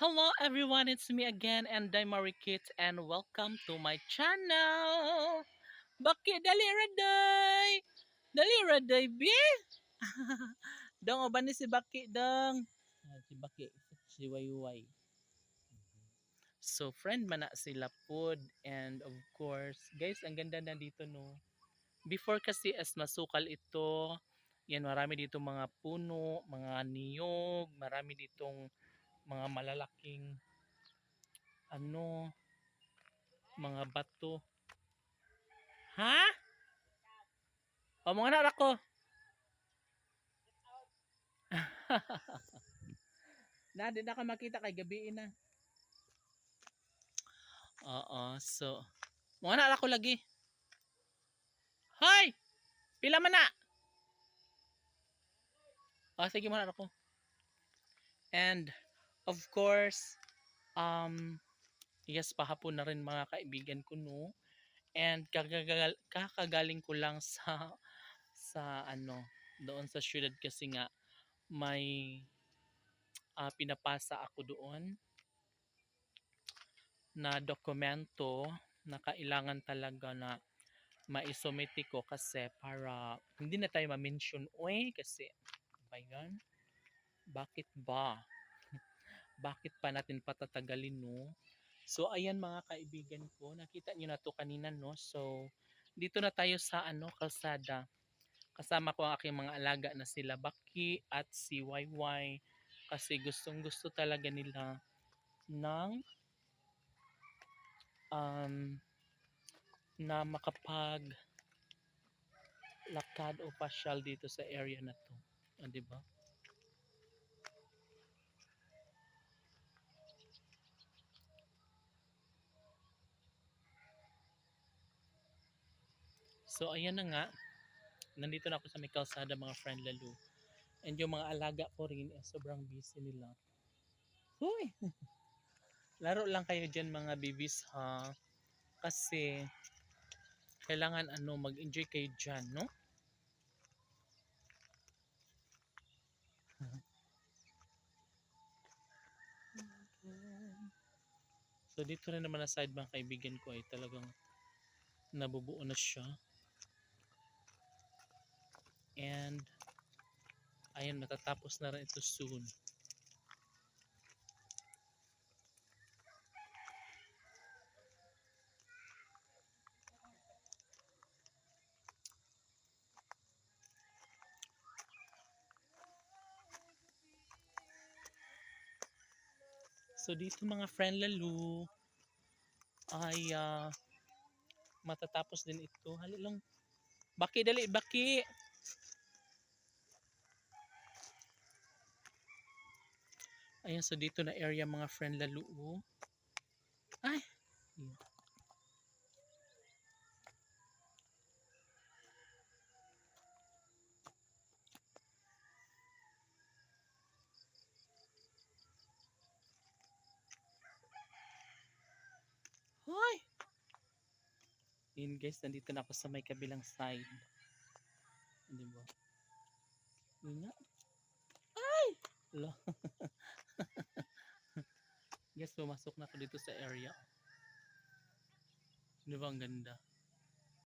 Hello everyone, it's me again and I'm Marikit and welcome to my channel. Bakit dali raday? Dali raday bi? dong oban ni si Baki dong. Ah, si Baki si Wayway. So friend man na sila pod and of course, guys, ang ganda na dito no. Before kasi as masukal ito, yan marami dito mga puno, mga niyog, marami ditong mga malalaking ano mga bato. Ha? O mga anak ko. Na di na makita kay gabi na. Oo so mga anak ko lagi. Hoy! Pila man na? O sige mga anak ko. And of course, um, yes, pahapon na rin mga kaibigan ko, no? And kagagal, kakagaling ko lang sa, sa ano, doon sa syudad kasi nga, may uh, pinapasa ako doon na dokumento na kailangan talaga na maisumiti ko kasi para hindi na tayo ma-mention oy kasi ba yan? Bakit ba? Bakit pa natin patatagalin no? So ayan mga kaibigan ko nakita niyo na to kanina no? So dito na tayo sa ano kalsada. Kasama ko ang aking mga alaga na sila Baki at si YY kasi gustong gusto talaga nila ng um, na makapag lakad o pasyal dito sa area na to. Ah, 'di So ayan na nga. Nandito na ako sa may kalsada mga friend lalo. And yung mga alaga ko rin eh, sobrang busy nila. Huy! Laro lang kayo dyan mga bibis ha. Kasi kailangan ano mag-enjoy kayo dyan, no? So dito rin naman na side mga kaibigan ko ay talagang nabubuo na siya. And ayun matatapos na rin ito soon. So dito mga friend lalu ay uh, matatapos din ito. Hali lang. Baki dali, baki. Ayan, so dito na area mga friend lalo. oh. Ay. Hoy! Yun guys, nandito na ako sa may kabilang side. Hindi ba? Yun nga. Lo. guys, pumasok na ako dito sa area. Di ba ang ganda?